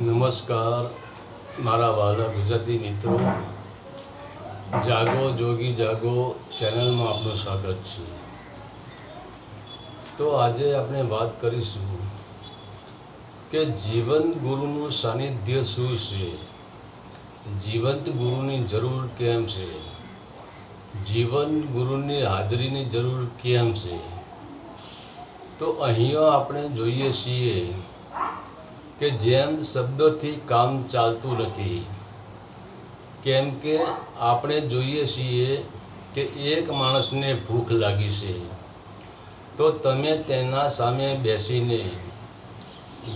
નમસ્કાર. મારા વાલા ગુજરાતી મિત્રો, જાગો, જોગી જાગો ચેનલમાં આપનું સ્વાગત છે. તો આજે આપણે વાત કરીશું કે જીવંત ગુરુનું સાનિધ્ય શું છે? જીવંત ગુરુની જરૂર કેમ છે? જીવન ગુરુની હાજરીની જરૂર કેમ છે? તો અહીંયા આપણે જોઈએ છીએ કે જેમ શબ્દોથી કામ ચાલતું નથી, કેમ કે આપણે જોઈએ છીએ કે એક માણસને ભૂખ લાગી છે, તો તમે તેના સામે બેસીને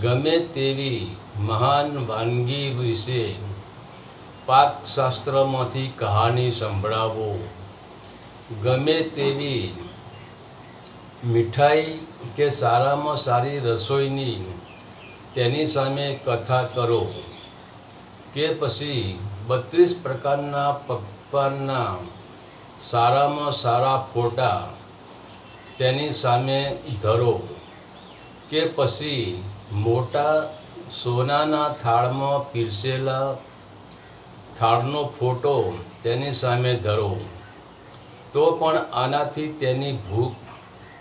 ગમે તેવી મહાન વાનગી વિશે પાકશાસ્ત્રમાંથી કહાની સંભળાવો, ગમે તેવી મીઠાઈ કે સારામાં સારી રસોઈની તેની સામે કથા કરો કે પછી બત્રીસ પ્રકારના પકવાનના સારામાં સારા ફોટા તેની સામે ધરો કે પછી મોટા સોનાના થાળમાં પીરસેલા થાળનો ફોટો તેની સામે ધરો. તો પણ આનાથી તેની ભૂખ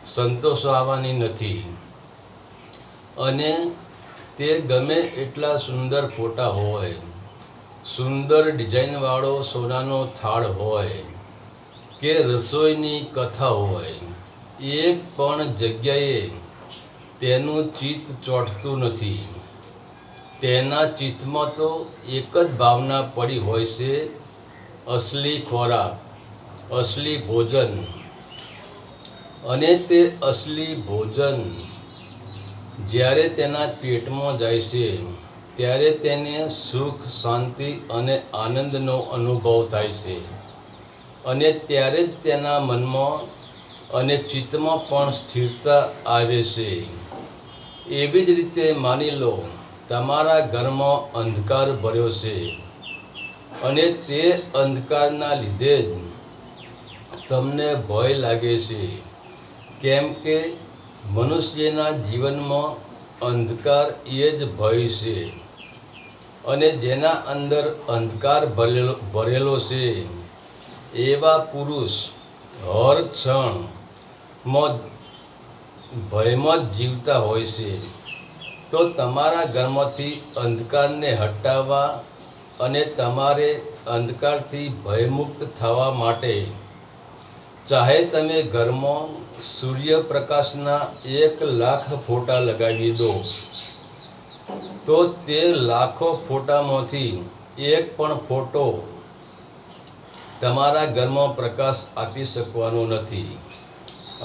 સંતોષાવાની નથી. અને તે ગમે એટલા સુંદર ફોટા હોય. સુંદર ડિઝાઇનવાળો સોનાનો થાળ હોય કે રસોઈની કથા હોય. એક પણ જગ્યાએ તેનું ચિત્ત ચોંટતું નથી. તેના ચિત્તમાં તો એક જ ભાવના પડી હોય છે, અસલી ખોરાક, અસલી ભોજન. અને તે અસલી ભોજન જ્યારે તેના પેટમાં જાય છે, ત્યારે તેને સુખ, શાંતિ અને આનંદનો અનુભવ થાય છે. અને ત્યારે જ તેના મનમાં અને ચિત્તમાં પણ સ્થિરતા આવે છે. એવી જ રીતે માની લો, તમારા ઘરમાં અંધકાર ભર્યો છે અને તે અંધકારના લીધે જ તમને ભય લાગે છે. કેમ કે મનુષ્યના જીવનમાં અંધકાર એ જ ભય છે અને જેના અંદર અંધકાર ભરેલો ભરેલો છે. એવા પુરુષ હર ક્ષણમાં ભયમાં જ જીવતા હોય છે. તો તમારા ઘરમાંથી અંધકારને હટાવવા અને તમારે અંધકારથી ભયમુક્ત થવા માટે ચાહે તમે ઘરમાં સૂર્યપ્રકાશના એક લાખ ફોટા લગાવી દો, તો તે લાખો ફોટામાંથી એક પણ ફોટો તમારા ઘરમાં પ્રકાશ આપી શકવાનો નથી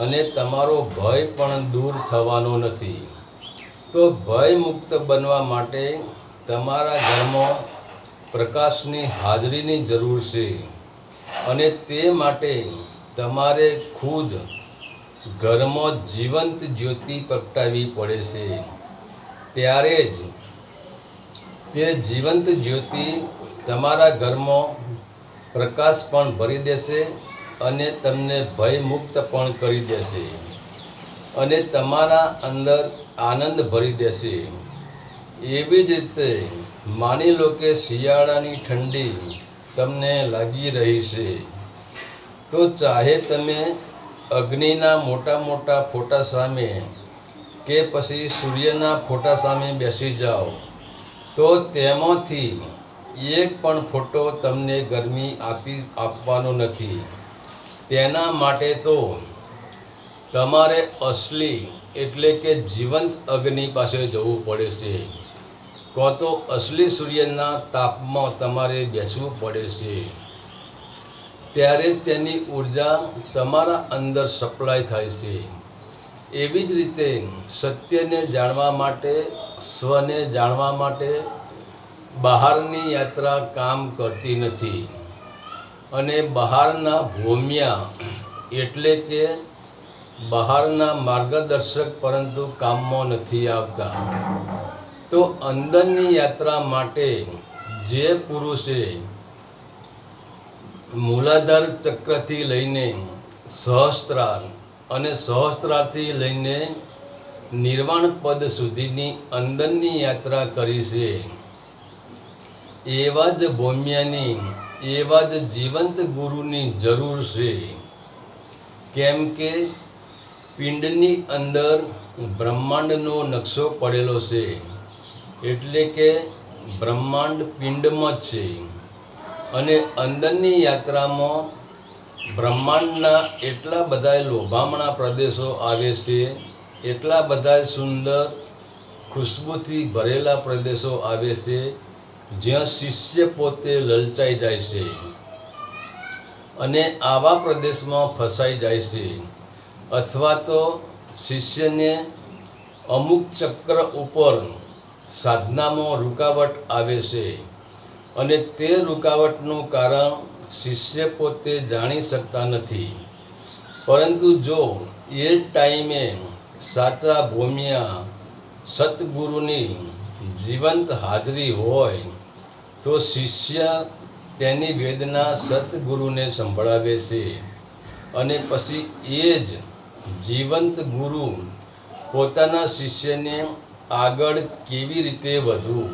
અને તમારો ભય પણ દૂર થવાનો નથી. તો ભય મુક્ત બનવા માટે તમારા ઘરમાં પ્રકાશની હાજરીની જરૂર છે અને તે માટે તમારે ખુદ ઘરમાં જીવંત જ્યોતિ પ્રગટાવવી પડે છે. ત્યારે જ તે જીવંત જ્યોતિ તમારા ઘરમાં પ્રકાશ પણ ભરી દેશે અને તમને ભયમુક્ત પણ કરી દેશે અને તમારા અંદર આનંદ ભરી દેશે. એવી જ રીતે માની લો કે શિયાળાની ઠંડી તમને લાગી રહી છે. તો ચાહે તમે અગ્નિના મોટા મોટા ફોટા સામે કે પછી સૂર્યના ફોટા સામે બેસી જાઓ, તો તેમાંથી એક પણ ફોટો તમને ગરમી આપી, આપવાનો નથી. તેના માટે તો તમારે અસલી એટલે કે જીવંત અગ્નિ પાસે જવું પડે છે. કાં તો અસલી સૂર્યના તાપમાં તમારે બેસવું પડે છે. ત્યારે જ તેની ઊર્જા તમારા અંદર સપ્લાય થાય છે. એવી જ રીતે સત્યને જાણવા માટે, સ્વને જાણવા માટે બહારની યાત્રા કામ કરતી નથી. અને બહારના ભૂમ્યા એટલે કે બહારના માર્ગદર્શક પરંતુ કામમાં નથી આવતા. તો અંદરની યાત્રા માટે જે પુરુષે મૂલાધાર ચક્રથી લઈને સહસ્ત્રાર અને સહસ્ત્રારથી લઈને નિર્વાણ પદ સુધીની અંદરની યાત્રા કરી છે. એવા જ ભૌમ્યની, એવા જ જીવંત ગુરુની જરૂર છે. કેમ કે પિંડની અંદર બ્રહ્માંડનો નકશો પડેલો છે. એટલે કે બ્રહ્માંડ પિંડમાં જ છે. અને અંદરની યાત્રામાં બ્રહ્માંડના એટલા બધા લોભામણા પ્રદેશો આવે છે, એટલા બધા સુંદર ખુશ્બુથી ભરેલા પ્રદેશો આવે છે, જ્યાં શિષ્ય પોતે લલચાઈ જાય છે અને આવા પ્રદેશમાં ફસાઈ જાય છે. અથવા તો શિષ્યને અમુક ચક્ર ઉપર સાધનામાં રૂકાવટ આવે છે. અને તે રૂકાવટનું કારણ શિષ્ય પોતે જાણી શકતા નથી. પરંતુ જો એ ટાઈમે સાચા ભૂમિયા સદગુરુની જીવંત હાજરી હોય, તો શિષ્ય તેની વેદના સતગુરુને સંભળાવે છે. અને પછી એ જ જીવંત ગુરુ પોતાના શિષ્યને આગળ કેવી રીતે વધવું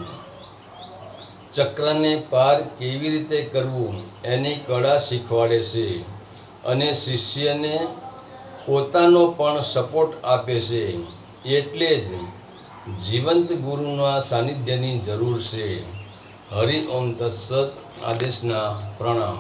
ચક્રને પાર કેવી રીતે કરવું એની કળા શીખવાડે છે અને શિષ્યને પોતાનો પણ સપોર્ટ આપે છે એટલે જ જીવંત ગુરુના સાનિધ્યની જરૂર છે. હરિ ઓમ તત્સત આદેશના પ્રણામ.